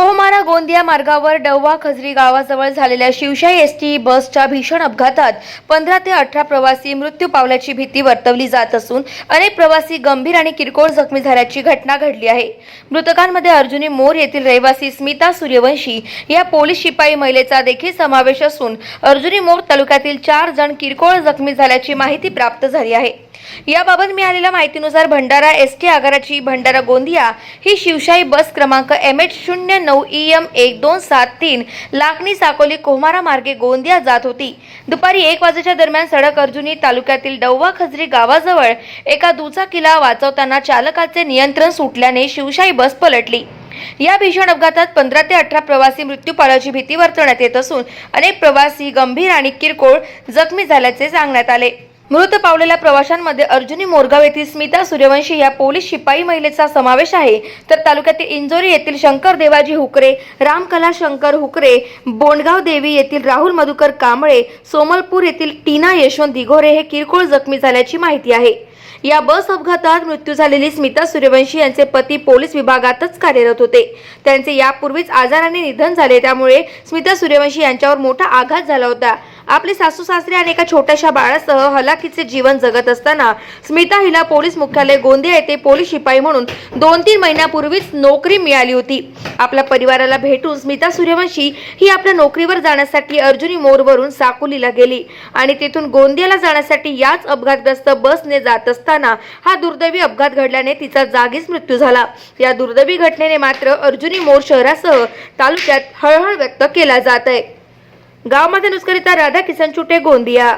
कोहमारा गोंदिया मार्गावर डव्वा खजरी गावाजवळ झालेल्या शिवशाही एस टी बसच्या भीषण अपघातात पंधरा ते अठरा प्रवासी मृत्यू पावल्याची भीती वर्तवली जात असून अनेक प्रवासी गंभीर आणि किरकोळ जखमी झाल्याची घटना घडली आहे. मृतकांमध्ये अर्जुनी मोर येथील रहिवासी स्मिता सूर्यवंशी या पोलीस शिपाई महिलेचा देखील समावेश असून अर्जुनी मोर तालुक्यातील चार जण किरकोळ जखमी झाल्याची माहिती प्राप्त झाली आहे. याबाबत मिळालेल्या माहितीनुसार भंडारा एस टी आगाराची भंडारा गोंदिया ही शिवशाही बस क्रमांक एम एच शून्य नऊ ई एम एक दोन सात तीन लाखणी साकोली कोहमारा मार्गे गोंदिया जात होती. दुपारी एक वाजेच्या दरम्यान सडक अर्जुनी तालुक्यातील डव्वा खजरी गावाजवळ एका दुचाकीला वाचवताना चालकाचे नियंत्रण सुटल्याने शिवशाही बस पलटली. या भीषण अपघातात पंधरा ते अठरा प्रवासी मृत्यू पावल्याची भीती वर्तवण्यात येत असून अनेक प्रवासी गंभीर आणि किरकोळ जखमी झाल्याचे सांगण्यात आले. मृत पावलेल्या प्रवाशांमध्ये अर्जुनी मोरगाव येथील स्मिता सूर्यवंशी या पोलीस शिपाई महिलेचा समावेश आहे. तर तालुक्यातील इंजोरी येथील शंकर देवाजी हुकरे रामकला शंकर हुकरे बोंडगाव देवी येथील राहुल मधुकर कांबळे सोमलपूर येथील टीना यशवंत दिघोरे हे किरकोळ जखमी झाल्याची माहिती आहे. या बस अपघातात मृत्यू झालेली स्मिता सूर्यवंशी यांचे पती पोलीस विभागातच कार्यरत होते. त्यांचे यापूर्वीच आजाराने निधन झाले त्यामुळे स्मिता सूर्यवंशी यांच्यावर मोठा आघात झाला होता. आपले सासू सासरे आणि एका छोट्याशा बाळासह हलाखीचे जीवन जगत असताना स्मिता हिला पोलीस मुख्यालय गोंदिया येथे पोलीस शिपाई म्हणून दोन तीन महिन्यापूर्वीच नोकरी मिळाली होती. आपल्या परिवाराला भेटून स्मिता सूर्यवंशी ही आपल्या नोकरीवर जाण्यासाठी अर्जुनी मोरवरून साकोलीला गेली आणि तेथून गोंदियाला जाण्यासाठी याच अपघातग्रस्त बसने जात असताना हा दुर्दैवी अपघात घडल्याने तिचा जागीच मृत्यू झाला. या दुर्दैवी घटनेने मात्र अर्जुनी मोर शहरासह तालुक्यात हळहळ व्यक्त केला जात आहे. गावमध्ये नुसकरिता राधा किसन चुटे गोंदिया